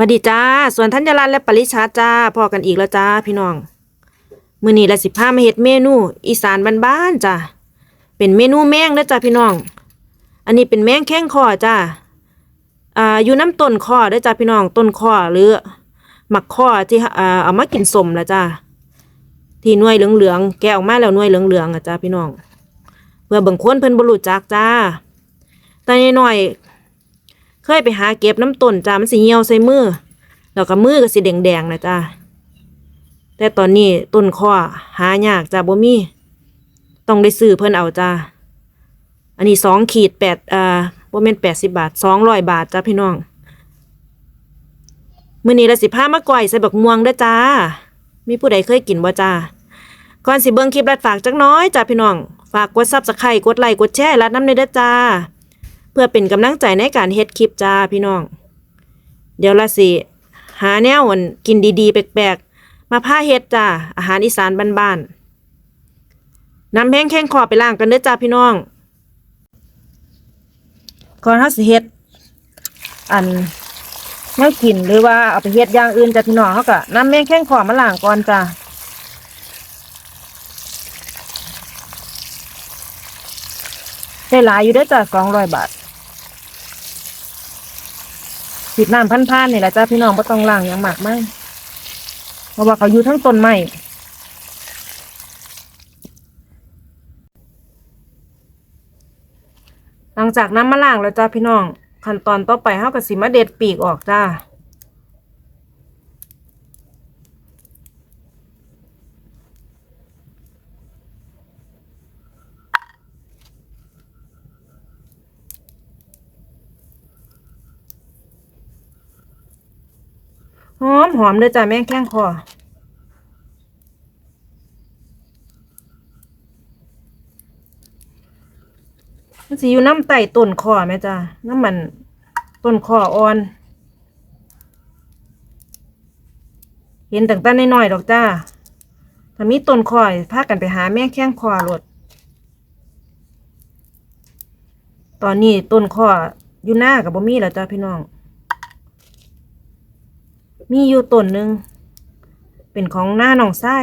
สวัสดีจ้า ส่วนธัญรัตน์และปริชาจ้าพอกันอีกแล้วจ้าพี่น้อง มื้อนี้ละสิพามาเฮ็ดเมนู อีสานบ้านๆจ้าเป็นเมนูแมงเด้อจ้าพี่น้อง อันนี้เป็นแมงแข้งคอจ้าอ่าอยู่น้ำต้นคอเด้จ้าพี่น้องต้นคอหรือหมักคอที่อ่าเอามากินสมละจ้าที่หน่วยเหลืองๆแกออกมาแล้วหน่วยเหลืองๆอะจ้าพี่น้อง เพื่อบางคนเพิ่นบ่รู้จักจ้าแต่น้อย เคยไปหาเก็บน้ำต้นจ้ามันสิเหี่ยวใส่มือแล้วก็มือก็สิแดงๆนะจ้าแต่ตอนนี้ต้นข้อหายากจ้าบ่มีต้องได้ซื้อเพิ่นเอาจ้าอันนี้สองขีดแปดอ่าบ่แม่นแปดสิบบาทสองร้อยบาทจ้าพี่น้องมื้อนี้ละสิพามาก่อยใส่บักม่วงเด้อจ้า มีผู้ใดเคยกินบ่จ้าก่อนสิเบิ่งคลิปรัดฝากจักน้อยจ้าพี่น้อง ฝากกดซับสไครต์กดไลค์กดแชร์รัดน้ำในเด้อจ้า เพื่อเป็นกำลังใจในการเฮ็ดคลิปจ้าพี่น้อง เดี๋ยวละสิหาแนวอันกินดีๆ แปลกๆ มาผ้าเฮ็ดจ้าอาหารอีสานบ้านๆน้ำแห้งแข้งคอไปล้างกันเด้อจ้าพี่น้องก่อนเฮาสิเฮ็ดอันแนวกินหรือว่าเอาไปเฮ็ดอย่างอื่นจ้าพี่น้องเฮาก็น้ำแห้งแข้งคอมาล้างก่อนจ้าได้หลายอยู่เด้จ้าสองร้อยบาท ติดน้ำพันพานๆนี่แหละจ้าพี่น้องไ่ต้องล้างอย่างมากมากเพราะว่าเขาอยู่ทั้งต้นไม้หลังจากน้ำมาล้างแล้วจ้าพี่น้องขั้นตอนต่อไปเฮาก็สิมาเด็ดปีกออกจ้า หอมหอมเลยจ้ะแม่แข้งคอมันสิอยู่น้ำไต่ต้นคอไหมจ้ะน้ำมันต้นคออ่อน เห็นต่างๆน้อยๆดอกจ้าถ้ามีต้นคอยพากันไปหาแม่แข้งคอรดตอนนี้ต้นคออยู่หน้ากับบ่มีแล้วจ้าพี่น้อง มีอยู่ต้นหนึ่งเป็นของหน้าหนองไส้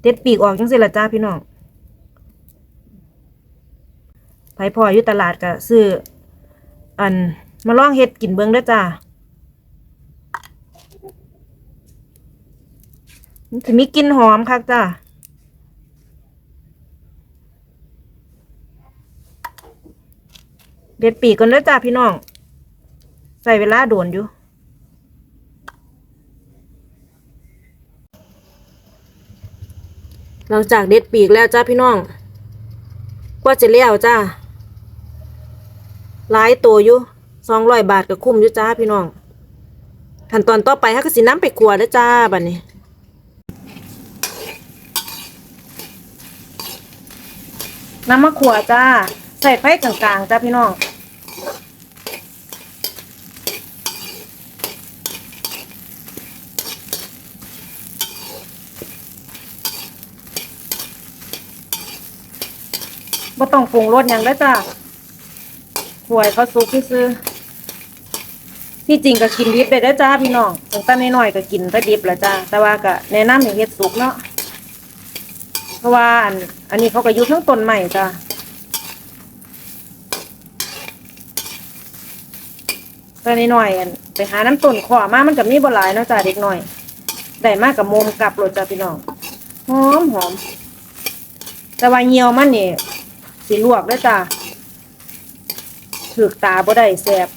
เด็ดปีกออกจังสิละจ้าพี่น้องไผพออยู่ตลาดก็ซื้ออันมาลองเฮ็ดกินเบิ่งด้อจ้ามันสิมีกลิ่นหอมคักจ้า เด็ดปีกก่อนเด้อจ้าพี่น้อง ใส่เวลาโดนอยู่ หลังจากเด็ดปีกแล้วจ้าพี่น้อง กว่าจะเลี้ยวจ้าหลายตัวอยู่สองร้อยบาทก็คุ้มอยู่จ้าพี่น้องขั้นตอนต่อไปฮะก็สิน้ำไปขัวเด้อจ้าบัดนี้น้ำมะขัวจ้า ใส่ไฟกลางๆจ้าพี่น้อง ต้องปรุงรสยังได้จ้าหวยเขาซุกซื้อที่จริงก็กินดิบได้ด้จ้าพี่น้องตั้งแต่น้อยๆก็กินแต่ดิบแหละจ้าแต่ว่าก็แนะนำให้เฮ็ดสุกเนาะเพราะว่าอันอันนี้เขาก็ยู่ทั้งต้นใหม่จ้าตอนนี้หน่อยอันไปหาน้ำต้นขอมามันกับมีบ่หลายเนาะจ้าเด็กหน่อยได้มากกับโมมกลับรถจ้าพี่น้องหอมหอมแต่ว่าเหี่ยวมันนี่ สิลวกเด้อจ้าถือกตาบ่ได้แสบ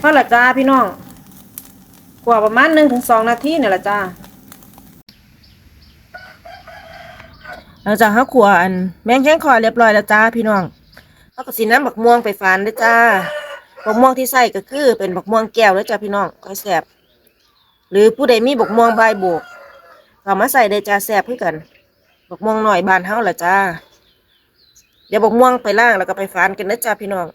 พอละจ้าพี่น้องกว่าประมาณหนึ่งถึงสองนาทีเนี่ยละจ้า หลังจากเขาขัวอันแมงแข้งคอเรียบร้อยแล้วจ้าพี่น้องเขาก็สีน้ำบักม่วงไปฝานด้วยจ้าบักม่วงที่ใส่ก็คือเป็นบักม่วงแก้วแล้วจ้าพี่น้องค่อยแสบหรือผู้ใดมีบักม่วงใบายโบกเอามาใส่ได้จ้าแซ่บคือกันบักม่วงหน่อยบานเฮาละจ้าเดี๋ยวบักม่วงไปล่างแล้วก็ไปฝานกันนะจ้าพี่น้อง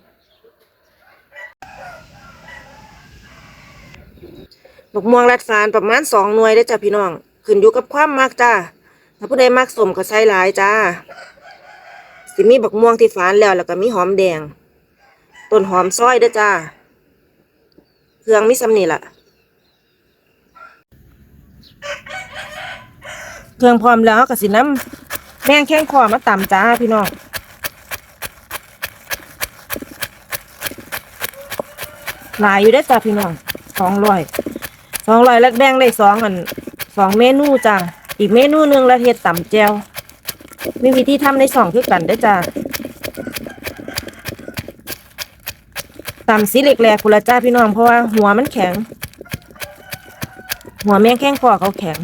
บักม่วงรัดฝานประมาณสองหน่วยได้จ้าพี่น้องขึ้นอยู่กับความมักจ้า ถ้าผู้ใดมักสมก็ใส่หลายจ้า สิมีบักม่วงที่ฝานแล้วแล้วก็มีหอมแดง ต้นหอมซอยด้อจ้า เครื่องมีสำนี่ล่ะเครื่องพร้อมแล้วก็สิน้ำแมงแข้งคอมาตำจ้าพี่น้องหลายอยู่ได้จ้าพี่น้องสองร้อยสองร้อยแล้วแบ่งได้สองอันสองเมนูจ้า อีกเมนูหนึ่งล้วเฮ็ดต่ำแจวมีวิธีทำในสองคือกันได้จ้าต่ำสีเหล็กแหลกพุนละจ้าพี่น้องเพราะว่าหัวมันแข็ง หัวแมงแข้งคอเขาแข็ง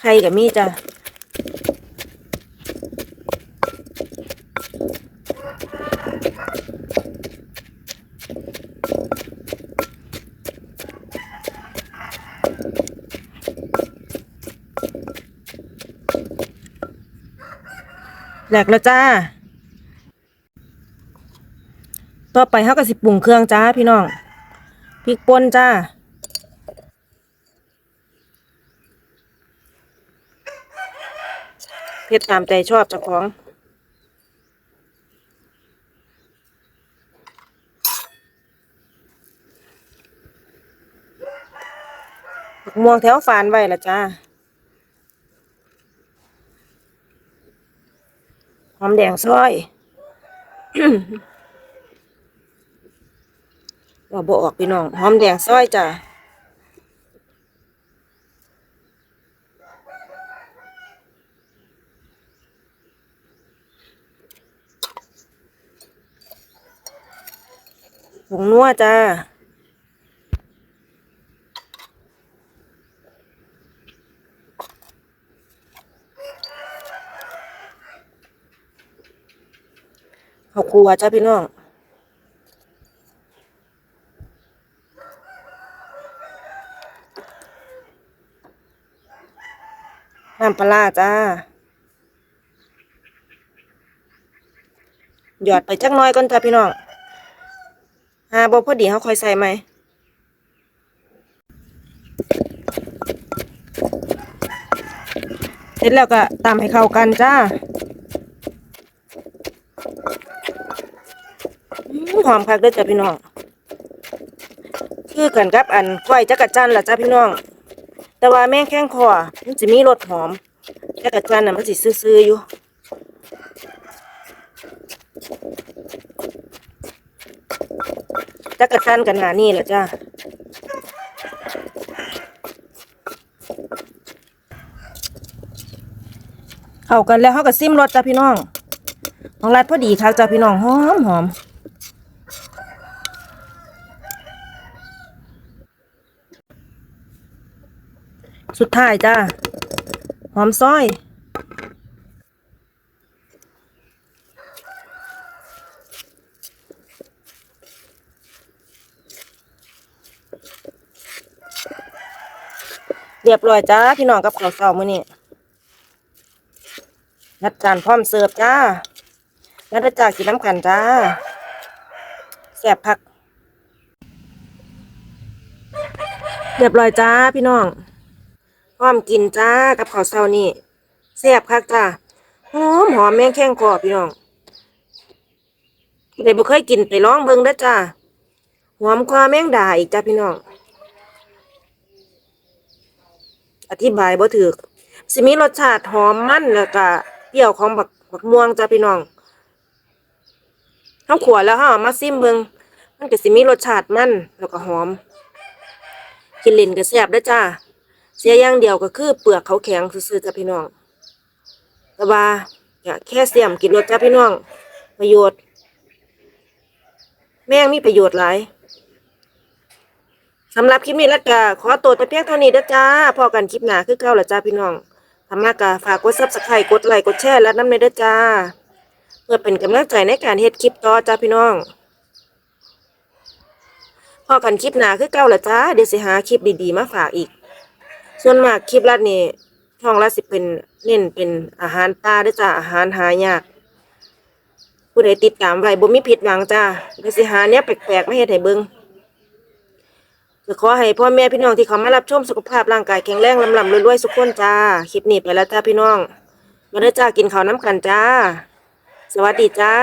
ใครกับมีจ้ะ ลกแล้วจ้า ต่อไปเขาก็สิปรุงเครื่องจ้าพี่น้อง พริกป่นจ้าเพ็ดตามใจชอบเจ้าของม่วงแถวฝานไว้ละจ้า หอมแดงซอยเราบออกพี่น้องหอมแดงซอยจ้าผงนัวจ้า ข้าวครัวจ้าพี่น้องน้ำปลาจ้า หยอดไปจักน้อยก่อนจ้าพี่น้องหาบ่พอดีเขาคอยใส่ไหมเสร็จแล้วก็ตามให้เข้ากันจ้าอื้อ หอมคักเด้อจ้าพี่น้อง คือกันกับอันก้อยจักรจันล่ะจ้าพี่น้อง แต่ว่าแม่งแข้งคอมันจะมีรสหอมจักรจันน่ะมันสิซื่อๆอยู่จักรจันกันหนานี่แหละจ้าเข้ากันแล้วเขาก็ซิมรสจ้าพี่น้องของรัดพอดีค่ะจ้าพี่น้องหอมหอม สุดท้ายจ้าหอมซอย เรียบร้อยจ้าพี่น้องกับข้าวเช้ามื้อนี้นัดจานพร้อมเสิร์ฟจ้านัดจากกินน้ำกันจ้าแซ่บพัก เรียบร้อยจ้าพี่น้อง พร้อมกินจ้ากับข้าวเช้านี่แซ่บคักจ้าหอมหอมแมงแข้งคอบพี่น้องเด็กบ่เคยกินไปลองเบิ่งด้จ้าหอมกว่าแมงดาอีกจ้าพี่น้อง อธิบายบ่ถูกสิมีรสชาติหอมมันแล้วก็เปรี้ยวของบักบักม่วงจ้าพี่น้องเฮาขัวแล้วเฮามาซิมเบิ่งมันก็สิมีรสชาติมันแล้วก็หอม กินเล่นก็แซ่บเด้จ้า เสียอย่างเดียวก็คือเปลือกเขาแข็งซื่อๆจ้าพี่น้องแต่ว่าแค่เสียมกินรสจ้าพี่น้อง ประโยชน์ แม่งมีประโยชน์หลายสำหรับคลิปนี้ล้วก็ขอตัวแต่เพียงเท่านี้เด้อจ้าพอกันคลิปหนาคือเก่าล้วจ้าพี่น้องทำมากะฝากกด Subscribe กดไลค์กดแชร์และน้ำในด้จ้า เพื่อเป็นกำลังใจในการเฮ็ดคลิปต่อจ้าพี่น้องพอกันคลิปหนาคือเก่าละจ้าเดี๋ยวสิหาคลิปดีๆมาฝากอีก ส่วนมากคลิปรัดนี่ช่องรัดสิเป็นเน้นเป็นอาหารป่าด้อจ้าอาหารหายากผู้ใดติดตามไว้บ่มีผิดหวังจ้าเดี๋ยวสิหาเนี้ยแปลกๆมาเฮ็ดให้เบิ่งก็ขอให้พ่อแม่พี่น้องที่เขามารับชมสุขภาพร่างกายแข็งแรงลำลำรวยๆสุขคนจ้าคลิปนี้ไปแล้วจ้าพี่น้องมาเด้อจ้ากินข้าวน้ำกันจ้า สวัสดีจ้า